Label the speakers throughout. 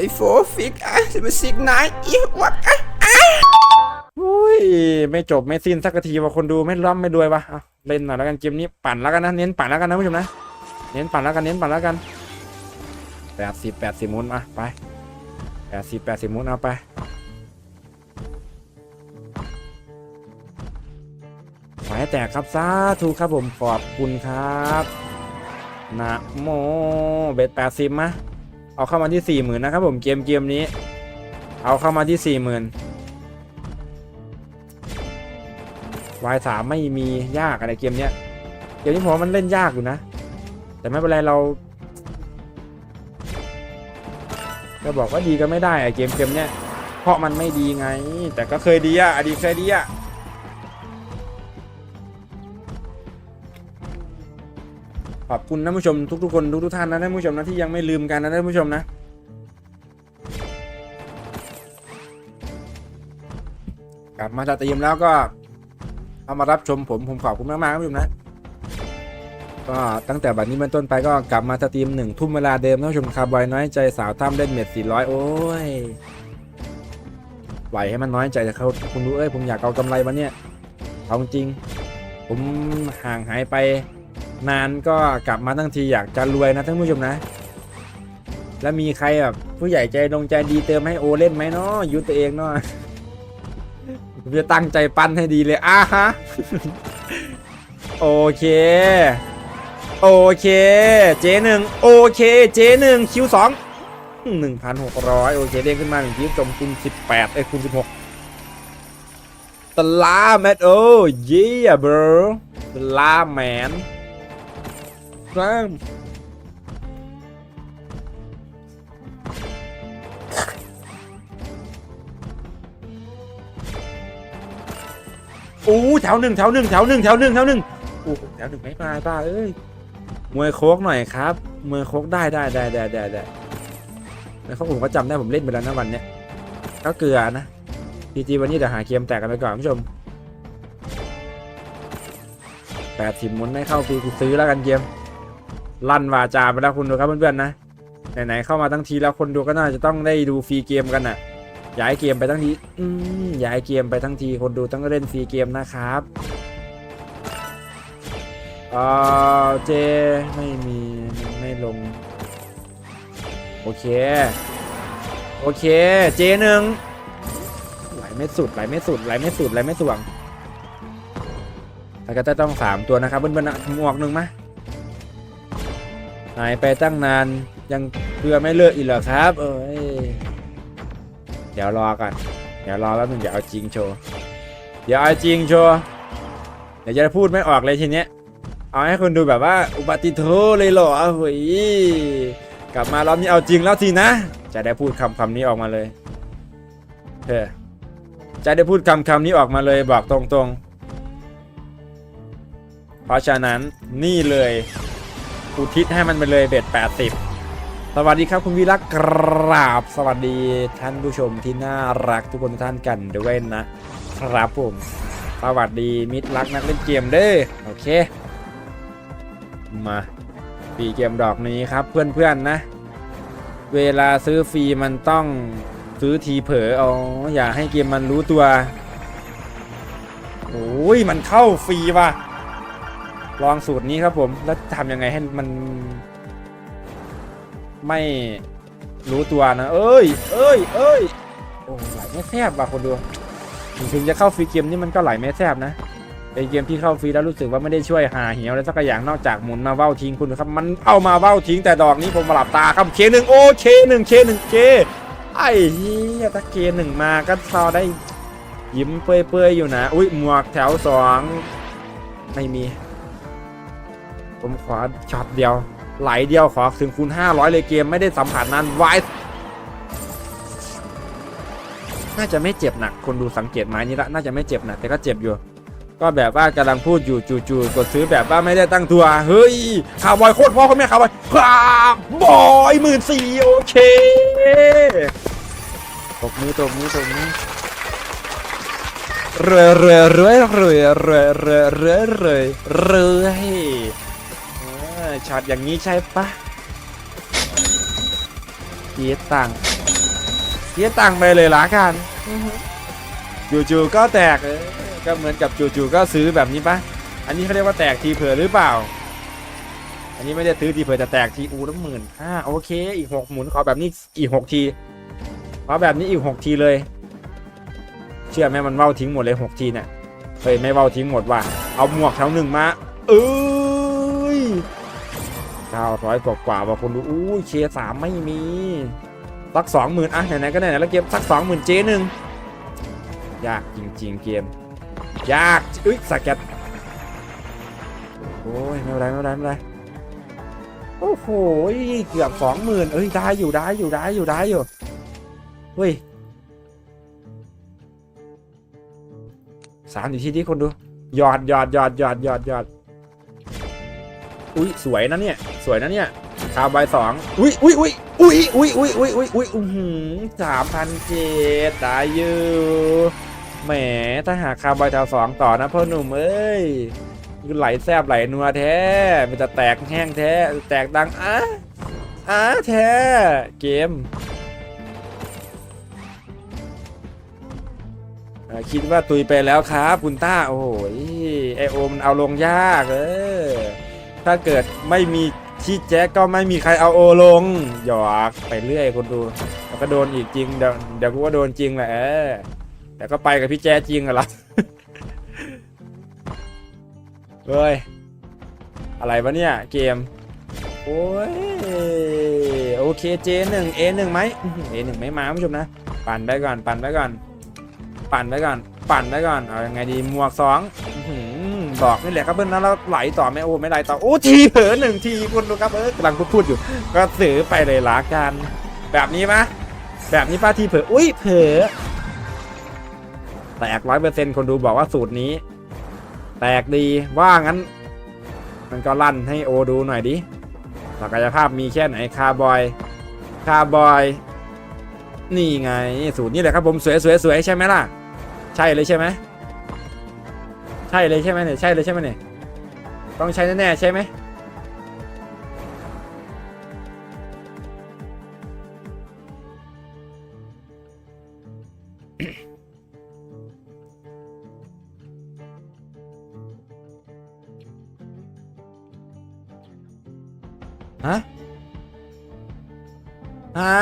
Speaker 1: ไอ้โฟฟิกอะจะมาสิกนายอีวักอะ
Speaker 2: อุ้ยไม่จบไม่สิ้นสักทีว่าคนดูไม่ร่ำไม่รวยวะเล่นหน่อยแล้วกันเกมนี้ปั่นแล้วกันนะเน้นปั่นแล้วกันนะผู้ชมนะเน้นปั่นแล้วกันเน้นปั่นแล้วกันแปดสิบแปดสิบมุนมาไปแปดสิบแปดสิบมุนเอาไปขอให้แตกครับสาธุครับผมขอบคุณครับนะโมเบ็ดแปดสิบมา เอาเข้ามาที่สี่หมื่นนะครับผมเกมเกมนี้ เอาเข้ามาที่สี่หมื่นวายสามไม่มียากอะไรเกมเนี้ยเกมนี้ผมว่ามันเล่นยากอยู่นะ แต่ไม่เป็นไรเราก็บอกว่าดีก็ไม่ได้อะเกมเกมเนี้ยเพราะมันไม่ดีไง แต่ก็เคยดีอะอดีตเคยดีอะ ขอบคุณท่านผู้ชมทุกๆคนทุกๆท่านนะท่านผู้ชมนะที่ยังไม่ลืมกันนะท่านผู้ชมนะกลับมาจากตีมแล้วก็เอามารับชมผมผมขอบคุณมากๆครับผู้ชมนะก็ตั้งแต่บัดนี้เป็นต้นไปก็กลับมาสตรีมหนึ่งทุ่มเวลาเดิมท่านผู้ชมคาร์บอยน้อยใจสาวถ้ำเล่นเม็ดสี่ร้อยโอ้ยไหวให้มันน้อยใจแต่เขาคุณดูเอ้ยผมอยากเอากำไรมาเนี่ยเอาจริง ผมห่างหายไป นานก็กลับมาทั้งทีอยากจะรวยนะท่านผู้ชมนะ แล้วมีใครแบบผู้ใหญ่ใจดงใจดีเติมให้โอเล่นไหมเนาะยุตัวเองเนาะผมจะตั้งใจปั้นให้ดีเลยอะฮะโอเค โอเค เจหนึ่งโอเค เจหนึ่งคิวสองหนึ่งพันหกร้อยโอเคเด้งขึ้นมาหนึ่งทีจมคุณสิบแปดเอ้คุณสิบหกตลาแมทโอ้เยี่ยบรตลาแมน ครับโอ้แถวหนึ่งแถวหนึ่งแถวหนึ่งแถวหนึ่งแถวหนึ่งโอ้แถวหนึ่งไม่มายป้าเอ้ยมวยโคกหน่อยครับมวยโคกได้ได้ได้ได้ได้ได้แล้วเขาผมก็จำได้ผมเล่นไปแล้วนะวันเนี้ยก็เกลือนะพีจีวันนี้เดี๋ยวหาเกมแตกกันไปก่อนคุณผู้ชมแปดสิบมุนไม่เข้าฟรีกูซื้อแล้วกันเกม ลั่นวาจาไปแล้วคุณดูครับเพื่อนๆนะไหนๆเข้ามาทั้งทีแล้วคนดูก็น่าจะต้องได้ดูฟรีเกมกันน่ะย้ายเกมไปทั้งทีอืมย้ายเกมไปทั้งทีคนดูต้องเล่นฟรีเกมนะครับเออเจไม่มีไม่ลง โอเค โอเคเจหนึ่งไหลไม่สุดไหลไม่สุดไหลไม่สุดไหลไม่สว่างแต่ก็จะต้องสามตัวนะครับเบิ้ลๆนะหมวกหนึ่งมะ หายไปตั้งนานยังเกลือไม่เลิกอีกเหรอครับ เอ้ยเดี๋ยวรอก่อนเดี๋ยวรอแป๊บนึงเดี๋ยวเอาจริงโชว์เดี๋ยวเอาจริงโชว์เดี๋ยวจะพูดไม่ออกเลยทีเนี้ยเอาให้คนดูแบบว่าอุบัติโทเลยเหรอเฮ้ยกลับมารอบนี้เอาจริงแล้วทีนะ จะได้พูดคำคำนี้ออกมาเลยเออจะได้พูดคำคำนี้ออกมาเลยบอกตรงๆ เพราะฉะนั้นนี่เลย อุทิศให้มันไปเลยเบ็ด80สวัสดีครับคุณวิรักกราบ สวัสดีท่านผู้ชมที่น่ารักทุกคนทุกท่านกันด้วยนะครับผม สวัสดีมิตรรักนักเล่นเกมเด้อโอเค มาฟรีเกมดอกนี้ครับเพื่อนๆนะ เวลาซื้อฟรีมันต้องซื้อทีเผลออ๋ออย่าให้เกมมันรู้ตัวโอ้ยมันเข้าฟรีว่ะ ลองสูตรนี้ครับผมแล้วทำยังไงให้มัน ไม่รู้ตัวนะ เอ้ย เอ้ย เอ้ยโอ้ไหลไม่แซบว่ะคนดูถึงจะเข้าฟรีเกมนี่มันก็ไหลไม่แซบนะเป็นเกมที่เข้าฟรีแล้วรู้สึกว่าไม่ได้ช่วยหาเหี่ยวอะไรสักอย่างนอกจากหมุนมาเว้าทิ้งคุณครับมันเอามาเว้าทิ้งแต่ดอกนี้ผมมาหลับตาครับเคหนึ่งโอเคหนึ่งเคหนึ่งเคไอ้เหี้ยถ้าเคหนึ่งมาก็พอได้ยิ้มเปื่อยๆอยู่นะ อุ้ยหมวกแถวสองไม่มี ผมขอช็อตเดียว ไหลเดียวขอถึงคูณ500 เลยเกมไม่ได้สัมผัสนั้นไวน่าจะไม่เจ็บหนัก คนดูสังเกตไม้นี้ละน่าจะไม่เจ็บหนักแต่ก็เจ็บอยู่ ก็แบบว่ากำลังพูดอยู่จู่ๆกดซื้อแบบว่าไม่ได้ตั้งตัว เฮ้ยข่าวบอยโคตรพ่อเขาแม่ข่าวบอยข่าวบอยหมื่นสี่โอเคตกมือตกมือตกมือเรื่อยเรื่อยเรื่อยเรื่อยเรื่อยเรื่อยเรื่อย ช็อตอย่างนี้ใช่ปะเสียตังค์เสียตังค์ไปเลยละกันจู่ๆก็แตกก็เหมือนกับจู่ๆก็ซื้อแบบนี้ปะอันนี้เขาเรียกว่าแตกทีเผื่อหรือเปล่า อันนี้ไม่ได้ซื้อทีเผื่อแต่แตกทีอูน้ำหมื่นห้าโอเค อีกหกหมุนขอแบบนี้อีกหกทีขอแบบนี้อีกหกทีเลย เชื่อไหมมันเว้าทิ้งหมดเลยหกทีเนี่ยเฮ้ยไม่เว้าทิ้งหมดว่ะเอาหมวกแถวหนึ่งมาเออ 900 กว่ากว่าบางคนดูอู้เคสามไม่มีสักสองหมื่นอะไหนๆก็ไหนๆแล้วเกมสักสองหมื่นเจหนึงยากจริง ๆ เกม ยากอุ้ยสแกตโอ้ยไม่เป็นไรไม่เป็นไรไม่เป็นไรโอ้โหเกือบสองหมื่นเอ้ยได้อยู่ได้อยู่ได้อยู่ได้อยู่เฮ้ยสามอยู่ที่นี่คนดูหยอดหยอดหยอดหยอดหยอดหยอด อุ้ยสวยนะเนี่ย สวยนะเนี่ยคาร์บายสองอุ้ยอุ้ยอุ้ยอุ้ยอุ้ยอุ้ยอุ้ยอุ้ยอุ้ยอื้อหือสามพันเจ็ดได้อยู่แหมถ้าหาคาร์บอยแถวสองต่อนะพ่อหนุ่มเอ้ยไหลแซบไหลนัวแท้มันจะแตกแห้งแท้แตกดังอ้าอ้าแท้เกมคิดว่าตุยไปแล้วครับ คุณต้า โอ้โหไอโอมนเอาลงยากเออ ถ้าเกิดไม่มีชีแจ็คก็ไม่มีใครเอาโอลง หยอกไปเรื่อยคนดูแล้วก็โดนอีกจริง เดี๋ยวเดี๋ยวกูก็โดนจริงแหละแต่ก็ไปกับพี่แจ๊จริงอะล่ะเฮ้ย อะไรวะเนี่ย เกม โอ้ย โอเคเจหนึ่งเอหนึ่งไหมเอหนึ่งไม่มาคุณผู้ชมนะ ปั่นไปก่อน ปั่นไปก่อน ปั่นไปก่อน ปั่นไปก่อน เอายังไงดีหมวกสอง อื้อกนี่แหละครับเพื่อนนะแล้วไหลต่อไหม่โอ้ไม่ไหลต่อโอ้ทีเผลอหนึ่งทีคุณดูครับเออกำลังพูดอยู่ ก็สือไปเลยละกัน แบบนี้ปะแบบนี้ป้าทีเผลออุ้ยเผลอแตกร้อยเปอร์เซ็นต์คนดูบอกว่าสูตรนี้ แตกดีว่างั้น มันก็ลั่นให้โอดูหน่อยดิศักยภาพมีแค่ไหนคาร์บอย คาร์บอย นี่ไง สูตรนี้แหละครับผมสวยสวยสวยใช่ไหมล่ะ ใช่เลยใช่ไหม ใช่เลยใช่ไหมเนี่ยใช่เลยใช่ไหมเนี่ยต้องใช้แน่ๆใช่ไหมฮะฮะ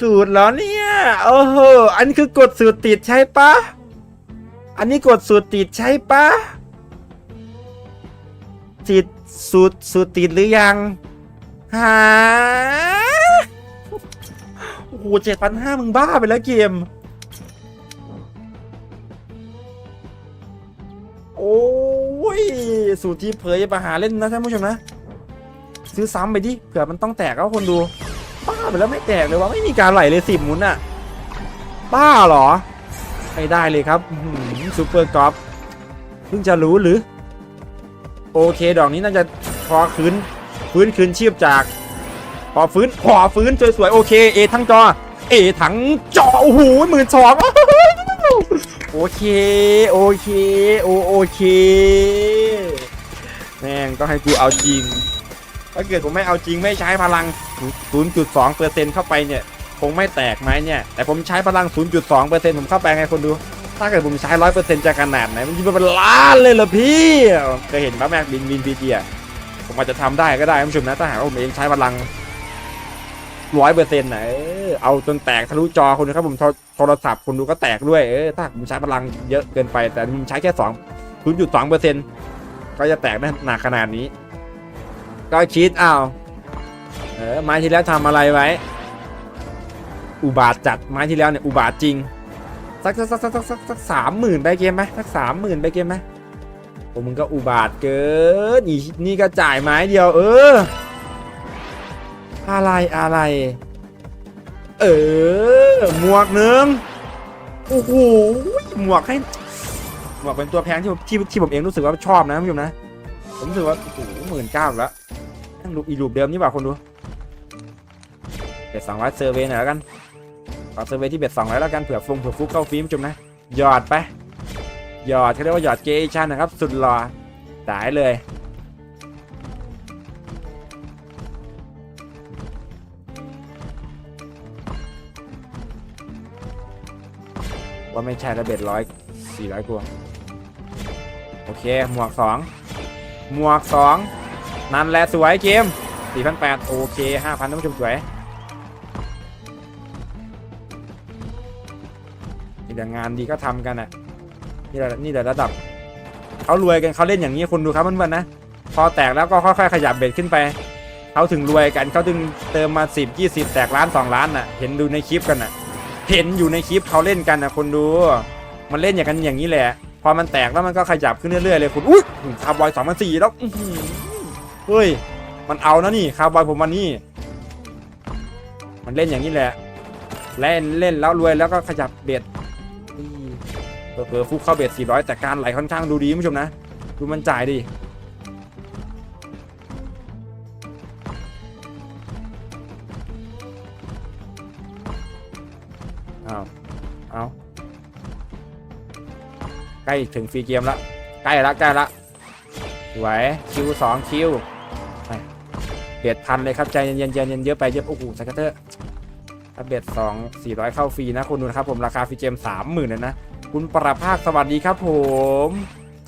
Speaker 2: สูตรเหรอเนี่ย โอ้โห อันคือกดสูตรติดใช่ปะ อันนี้กดสูตรติดใช่ปะติดสูตรสูตรติดหรือยังฮะโอ้โหเจ็ดพันห้ามึงบ้าไปแล้วเกม โอ้ย สูตรที่เผยอย่าไปหาเล่นนะท่านผู้ชมนะ ซื้อซ้ำไปดิ เผื่อมันต้องแตกแล้วคนดู บ้าไปแล้วไม่แตกเลยว่าไม่มีการไหลเลยสิบหมุนอะบ้าเหรอ ไม่ได้เลยครับ ซูเปอร์กอล์ฟเพิ่งจะรู้หรือ โอเคดอกนี้น่าจะพอคืนฟื้นคืนชีพจากพอฟื้นพอฟื้นสวยๆโอเคเอทั้งจอเอทั้งจอโอ้โหหมื่นสองโอเค โอเค โอโอเค แม่งต้องให้กูเอาจริง ถ้าเกิดผมไม่เอาจริงไม่ใช้พลัง 0.2เปอร์เซ็นต์เข้าไปเนี่ย คงไม่แตกไหมเนี่ย แต่ผมใช้พลัง 0.2เปอร์เซ็นต์ผมเข้าไปไงคนดู ถ้าเกิดผมใช้100เปอร์เซ็นต์จะขนาดไหน มันจะเป็นล้านเลยเหรอพี่เคยเห็นปะแม็กบินบินพีเจีอะผมอาจจะทำได้ก็ได้ท่านผู้ชมนะถ้าหากว่าผมเองใช้พลังร้อยเปอร์เซ็นต์นะเออเอาจนแตกทะลุจอคนนะครับผมโทรศัพท์คนดูก็แตกด้วยเออถ้าผมใช้พลังเยอะเกินไป แต่ผมใช้แค่สองศูนย์จุดสองเปอร์เซ็นต์ก็จะแตกได้หนักขนาดนี้ ก็คิดเอาเออไม้ที่แล้วทำอะไรไว้ อุบาทจัดไม้ที่แล้วเนี่ยอุบาทจริง สักสักสักสักสักสักสักสามหมื่นไปเกมไหมสักสามหมื่นไปเกมไหมโอ้มึงก็อุบาทเกินนี่นี่ก็จ่ายไม้เดียว เออ อะไรอะไร เออ หมวกหนึ่งโอ้โหหมวกให้หมวกเป็นตัวแพงที่ที่ที่ผมเองรู้สึกว่าชอบนะคุณผู้ชมนะ ผมรู้สึกว่าโอ้โหหมื่นเก้าแล้วนั่งดูอีรูปเดิมนี่หว่าคนดูเบ็ดสองร้อยเซอร์เวย์หน่อยแล้วกัน อเซอร์เวที่เบ็ดสองแล้วแล้วกันเผื่อฟงเผื่อฟุกเข้าฟิล์มจุ่มนะ หยอดไป หยอดเขาเรียกว่าหยอดเจชันนะครับ สุดหล่อตายเลย ว่าไม่ใช่ระเบ็ดร้อยสี่ร้อยกว่าโอเค หมวกสองหมวกสองนั่นแหละสวยเกมสี่พันแปดโอเคห้าพันท่านผู้ชมสวย แต่งานดีก็ทำกันอะนี่แหละนี่แหละระดับเขารวยกันเขาเล่นอย่างนี้คุณดูครับเพื่อนๆนะ พอแตกแล้วก็ค่อยๆขยับเบ็ดขึ้นไปเขาถึงรวยกันเขาถึงเติมมา 10 20 แตกล้าน 2 ล้านน่ะ เห็นดูในคลิปกันน่ะ เห็นอยู่ในคลิปเขาเล่นกันนะคนดู มันเล่นอย่างกันอย่างนี้แหละ พอมันแตกแล้วมันก็ขยับขึ้นเรื่อยๆเลยคุณอุ้ยคาร์บอยสองพันสี่แล้วเฮ้ย มันเอานะนี่คาร์บอยผมวันนี้ มันเล่นอย่างนี้แหละ เล่นเล่นแล้วรวยแล้วก็ขยับเบ็ด เผลอๆฟุกเข้าเบ็ด400 แต่การไหลค่อนข้างดูดีคุณผู้ชมนะ ดูมันจ่ายดิอ้าเอาใกล้ถึงฟรีเกมแล้วใกล้ละใกล้ละสวคิวสองคิวเบียดพันเลยครับใจเย็นๆใจเย็นๆเยอะไปเยอะโอ้โหสกัตเตอร์ ถ้าเบียดสองสี่ร้อยเข้าฟรีนะคุณดูนะครับผมราคาฟรีเกมสามหมื่นเลยนะ คุณประภาคสวัสดีครับผม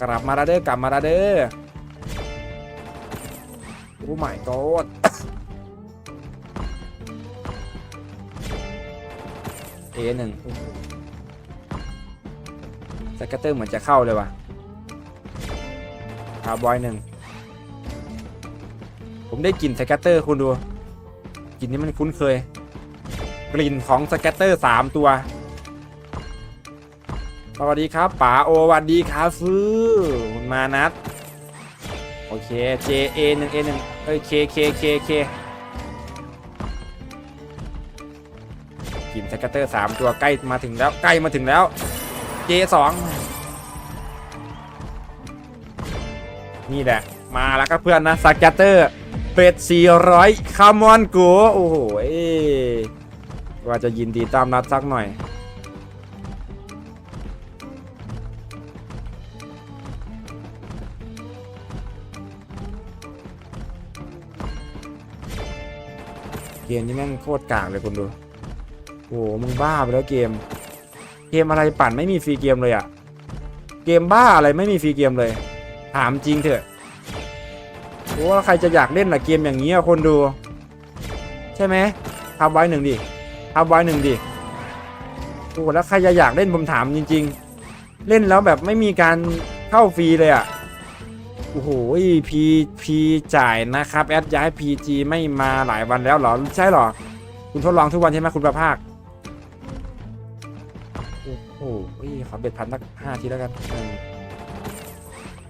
Speaker 2: กลับมาแล้วเด้อกลับมาแล้วเด้อโอ้ไม่กอดเอหนึ่งสกัตเตอร์เหมือนจะเข้าเลยว่ะคาร์บอยหนึ่งผมได้กลิ่นสกัตเตอร์คุณดูกลิ่นนี้มันคุ้นเคย กลิ่นของสกัตเตอร์สามตัว สวัสดีครับป๋าโอวัสดีครับฟื้คุณมานัดโอเค J A หนึ่ง A หนึ่งเอ้ย K K K K กินสกัตเตอร์สามตัวใกล้มาถึงแล้วใกล้มาถึงแล้ว J สองนี่แหละ มาแล้วครับเพื่อนนะสกัตเตอร์เป็ด400คามอนกูโอ้โห ว่าจะยินดีตามนัดสักหน่อย เกมนี้แม่งโคตรกากเลยคุณดู โอ้โหมึงบ้าไปแล้วเกม เกมอะไรปั่นไม่มีฟรีเกมเลยอะเกมบ้าอะไรไม่มีฟรีเกมเลย ถามจริงเถอะโอ้ใครจะอยากเล่นล่ะเกมอย่างนี้อะคนดู ใช่ไหมทำไว้หนึ่งดิ ทำไว้หนึ่งดิโอ้แล้วใครจะอยากเล่นผมถามจริง ๆ เล่นแล้วแบบไม่มีการเข้าฟรีเลยอะโอ้โหพีพีจ่ายนะครับ แอดย้ายพีจีไม่มาหลายวันแล้วเหรอ ใช่เหรอ คุณทดลองทุกวันใช่ไหมคุณประภาค โอ้โหขอเบ็ดพันสักห้าทีแล้วกัน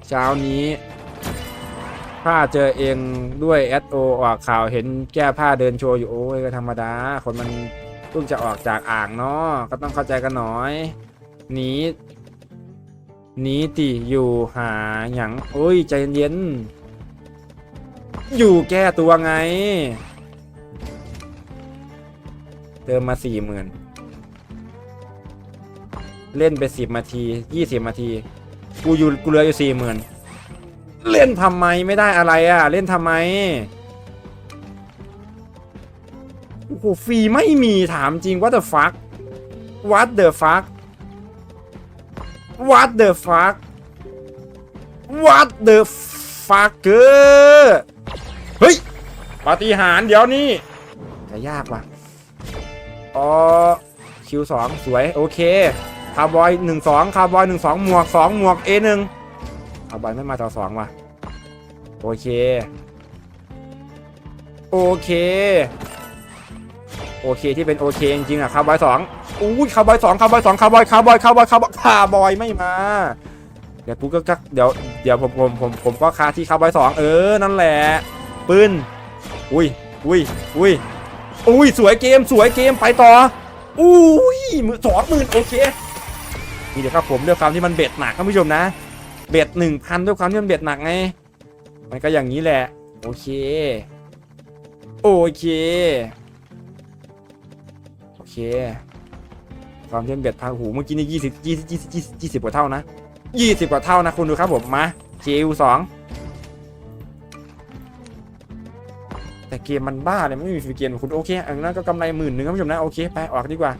Speaker 2: เช้านี้ถ้าเจอเองด้วยแอดโอออกข่าวเห็นแก้ผ้าเดินโชว์อยู่โอ้ยก็ธรรมดา คนมัน เพิ่งจะออกจากอ่างเนาะก็ต้องเข้าใจกันหน่อยหนีหนีติอยู่หาหยังโอ้ยใจเย็นๆอยู่แก้ตัวไง เติมมาสี่หมื่นเล่นไปสิบนาทียี่สิบนาที กูอยู่กูเหลืออยู่สี่หมื่นเล่นทำไมไม่ได้อะไรอะ เล่นทำไม โอ้โหฟรีไม่มีถามจริง what the fuck what the fuck what the fuck what the fuck เกอเฮ้ยปาฏิหาริย์เดี๋ยวนี้จะยากว่ะอ๋อคิวสองสวย โอเคคาร์บอยหนึ่งสองคาร์บอยหนึ่งสองหมวกสองหมวกเอหนึ่งคาร์บอยไม่มาต่อสองว่ะ โอเค โอเค โอเคที่เป็นโอเคจริงๆอะคาร์บอยสองอุ้ยคาร์บอยสองคาร์บอยสองคาร์บอยคาร์บอยคาร์บอยคาร์บอยคาร์บอยไม่มา เดี๋ยวกูก็กักเดี๋ยวเดี๋ยวผมผมผมผมก็คาที่คาร์บอยสองเออนั่นแหละปืนอุ้ยอุ้ยอุ้ยอุ้ยสวยเกมสวยเกมไปต่ออุ้ยมือสองหมื่นโอเคนี่เดี๋ยวครับผมด้วยความที่มันเบ็ดหนักท่านผู้ชมนะ เบ็ดหนึ่งพันด้วยความที่มันเบ็ดหนักไงมันก็อย่างนี้แหละ โอเค โอเค เค ความที่มันเบ็ดทางหูเมื่อกี้นี่ยี่สิบยี่สิบยี่สิบยี่สิบกว่าเท่านะยี่สิบกว่าเท่านะคุณดูครับผมมาเจลสองแต่เกมมันบ้าเลยไม่มีฟรีเกมคุณโอเคอันนั้นก็กำไรหมื่นหนึ่งครับผู้ชมนะโอเคไปออกดีกว่า